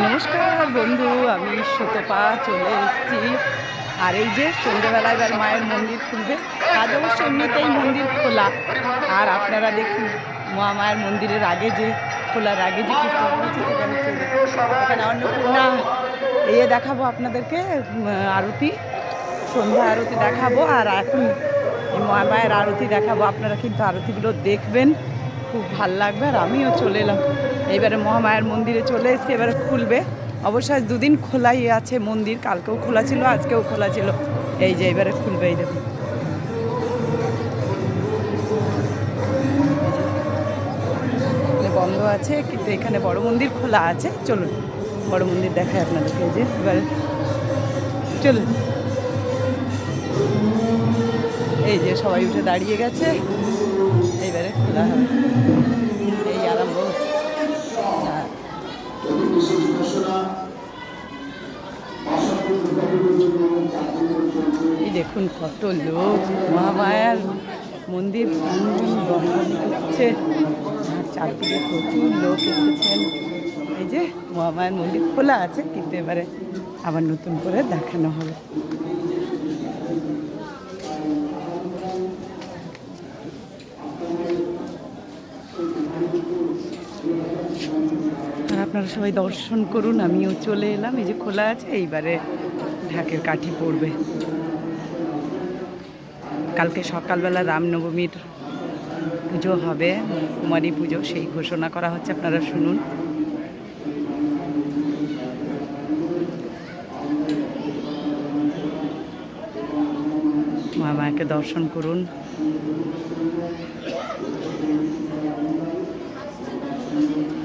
নমস্কার বন্ধু, আমি সুতপা চলে এসেছি। আর এই যে সন্ধ্যেবেলা এবার মায়ের মন্দির খুলবে, আজ অবশ্য এমনিতেই মন্দির খোলা। আর আপনারা দেখুন, মা মায়ের মন্দিরের আগে যে, খোলার আগে যে অন্নপূর্ণা। ইয়ে দেখাবো আপনাদেরকে আরতি, সন্ধ্যা আরতি দেখাবো। আর এখন মায়ের আরতি দেখাবো। আপনারা কিন্তু আরতিগুলো দেখবেন। খুব ভালো লাগবে আর আমিও চলে এলাম। এইবারে মহামায়ার মন্দিরে চলে এসেছি, এবারে খুলবে। অবশ্যই দুদিন খোলাই আছে মন্দির, কালকেও খোলা ছিল, আজকেও খোলা ছিল। এই যে এবারে খুলবে, এই দেখুন। বন্ধ আছে, কিন্তু এখানে বড় মন্দির খোলা আছে। চলুন, বড় মন্দির দেখায় আপনাদেরকে যে এবারে চলুন। এই যে সবাই উঠে দাঁড়িয়ে গেছে। এই। এই দেখুন কত লোক। মহামায়ার মন্দির দর্শন করছে। চারদিকে প্রচুর লোক এসেছেন। এই যে মহামায়ার মন্দির খোলা আছে, কিন্তু এবারে আবার নতুন করে দেখানো হবে। আপনারা সবাই দর্শন করুন, আমিও চলে এলাম, এই যে খোলা আছে, এইবারে ঢাকের কাঠি পড়বে। কালকে সকালবেলা রামনবমীর পুজো হবে, কুমারী পুজো, সেই ঘোষণা করা হচ্ছে, আপনারা শুনুন। মা মাকে দর্শন করুন। এই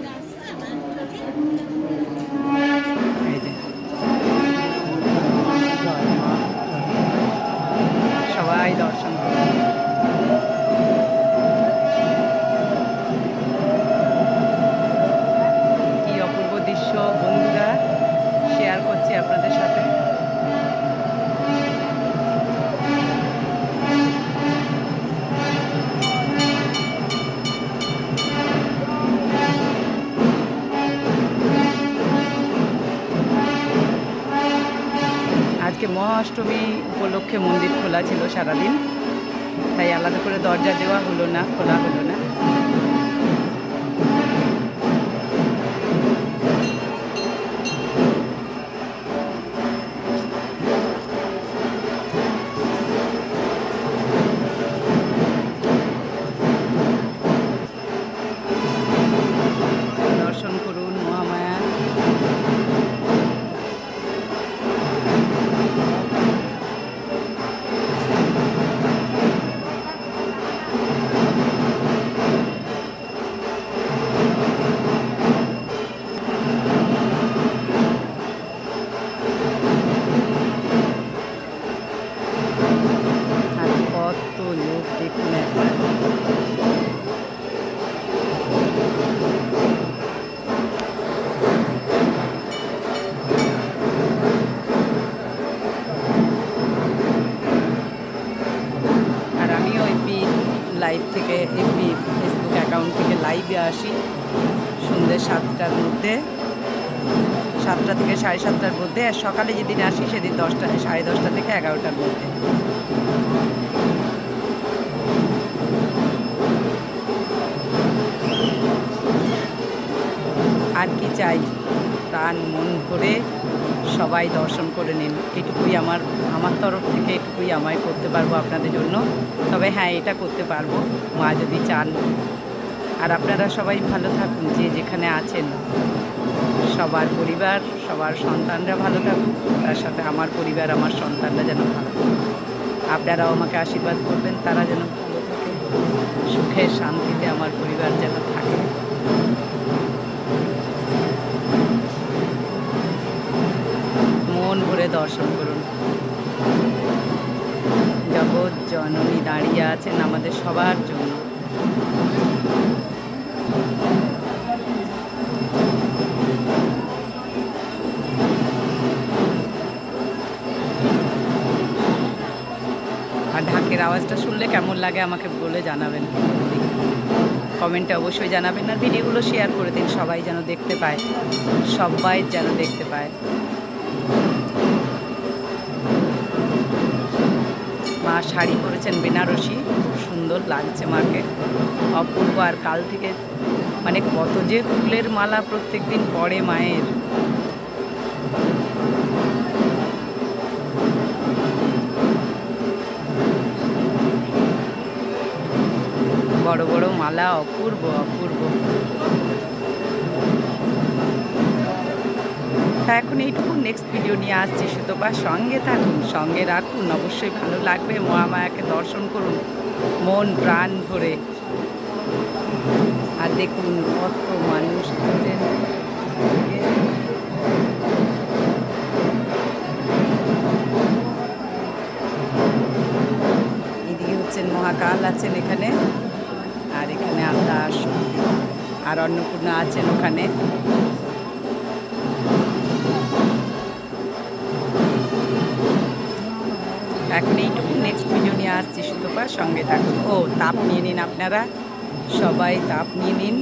সবাই দর্শন আজকে মহাষ্টমী উপলক্ষে মন্দির খোলা ছিল সারাদিন। তাই আলাদা করে দরজা দেওয়া হলো না, খোলা হলো না। এপি ফেসবুক অ্যাকাউন্ট থেকে লাইভে আসি। সন্ধ্যে সাতটার মধ্যে। সাতটা থেকে সাড়ে সাতটার মধ্যে আর সকালে যেদিন আসি সেদিন দশটা সাড়ে দশটা থেকে এগারোটার মধ্যে। আর কি চাই? প্রাণ, মন ভরে সবাই দর্শন করে নিন। এটুকুই আমার আমার তরফ থেকে এটুকুই আমায় করতে পারব আপনাদের জন্য। তবে হ্যাঁ এটা করতে পারব। মা যদি চান। আর আপনারা সবাই ভালো থাকুন, যে যেখানে আছেন। সবার পরিবার, সবার সন্তানরা ভালো থাকুক। তার সাথে আমার পরিবার, আমার সন্তানরা যেন ভালো থাকুক। আপনারাও আমাকে আশীর্বাদ করবেন। তারা যেন ভালো থাকে। সুখে, শান্তিতে আমার পরিবার যেন থাকে। মন ভরে দর্শন করুন। জগৎ জননী দাঁড়িয়ে আছেন আমাদের সবার জন্য। আর ঢাকের আওয়াজটা শুনলে কেমন লাগে আমাকে বলে জানাবেন। কমেন্টে অবশ্যই জানাবেন। আর ভিডিওগুলো শেয়ার করে দিন, সবাই যেন দেখতে পায়, সবাই যেন দেখতে পায়। শাড়ি পরেছেন বেনারসি। খুব সুন্দর লাগছে মাকে অপূর্ব আর কাল থেকে মানে কত যে ফুলের মালা প্রত্যেক দিন পরে মায়ের। বড় বড় মালা, অপূর্ব অপূর্ব। তা এখন এইটুকু নেক্সট ভিডিও নিয়ে আসছি। সুতপা সঙ্গে থাকুন, সঙ্গে রাখুন, অবশ্যই ভালো লাগবে। মহামায়াকে দর্শন করুন, মন, প্রাণ ভরে। আর দেখুন কত মানুষ এদিকে হচ্ছেন মহাকাল, আছেন এখানে। আর এখানে আমরা আর অন্নপূর্ণা আছেন ওখানে। সুতপা সঙ্গে থাকুন। ও, তাপ নিয়ে নিন আপনারা। সবাই তাপ নিয়ে নিন।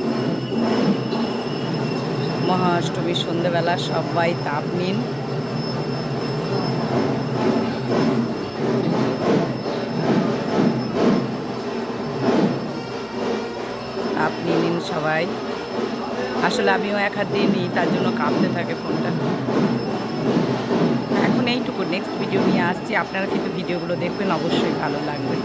মহাষ্টমীর সন্ধ্যেবেলা সবাই তাপ নিন। তাপ নিয়ে নিন সবাই। আসলে আমিও এক হাত দিয়ে নিই, তার জন্য কাঁপতে থাকে ফোনটা। এইটুকু নেক্সট ভিডিও নিয়ে আসছি। আপনারা কিন্তু ভিডিওগুলো দেখবেন অবশ্যই ভালো লাগবে।